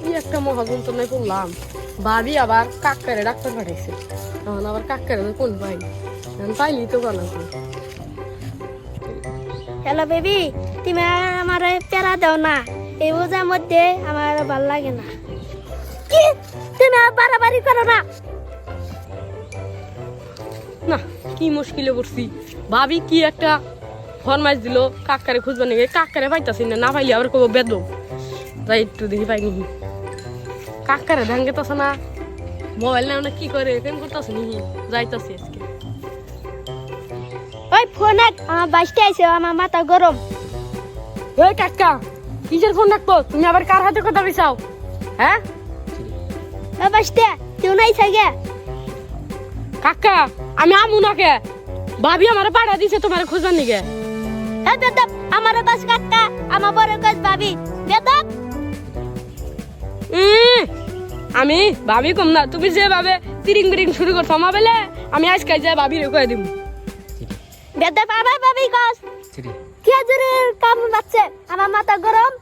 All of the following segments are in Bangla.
কি একটা মহাযন্ত্রণায় পড়লাম। ভাবি আবার কাকারে ডাক্তার পাঠাইছে। তখন আবার কাকারে কোন পাইলি তো ভালো হ্যালো বেবি তুমি আমার প্যারা দাও না। এই বোঝার মধ্যে আমার ভালো লাগে না। কি? তুমি বাড়াবাড়ি করো না। না কি মুশকিলে পড়ছি। ভাবি কি একটা ফরমাইশ দিল কাকারে খুঁজবা নাকি কাকারে পাইতাছি না না পাইলে আবার কব বেদ একটু দেখি পাইনি কাকারে ধ্যান গেতাছে না মোবাইল না কি করে কেন করতেছে নি যাইতাছি আজকে। ওই ফোন এক আমার বাসতে আছে আমার মাথা গরম। ওই কাকা কিসের ফোন রাখব? তুমি আবার কার হাতে কথা বিছাও হ্যাঁ? বাসতে কেউ নাই থাকে কাকা আমি আমু না কে ভাবি আমার পাড়া দিছে তোমার নিকে এই বেদব আমার কাকা আমার বড় কাজ ভাবি। বেদব! আমি ভাবি কম না তুমি যেভাবে তিরিং বিরিং শুরু করছ আমার বেলে আমি আজকে যাই ভাবি রে কয়ে দিব বেদব আমার ভাবি কাজ চিড়ি কি জোরে কাম বাচ্চে আমার মাথা গরম।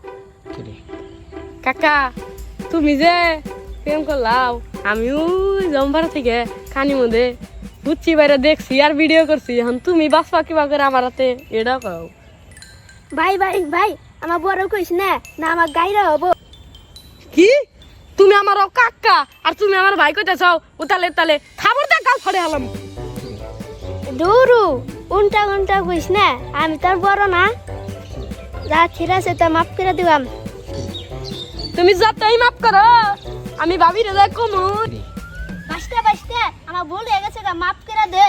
কাকা তুমি যে প্রেম করলাও আমিও জম্বার থেকে কানি মধ্যে বুঝছি বাইরে দেখছি আর ভিডিও করছি এখন তুমি বাসপা কিবা করে আমার হাতে এটা কও ভাই ভাই ভাই আমার বড় কইস না না আমার গাইরা হব। কি? তুমি আমার কাকা আর তুমি আমার ভাই কইতে চাও উতালে তালে খাবার দা কাল ফড়ে হলাম দুরু উল্টা উল্টা কইস না আমি তোর বড় না। যা ঠিক আছে তা মাফ করে দিবাম। তুমি যতই মাফ করো আমি ভাবি রে কমু। বাসতে বাসতে আমার ভুল হয়ে গেছে মাফ করে দে।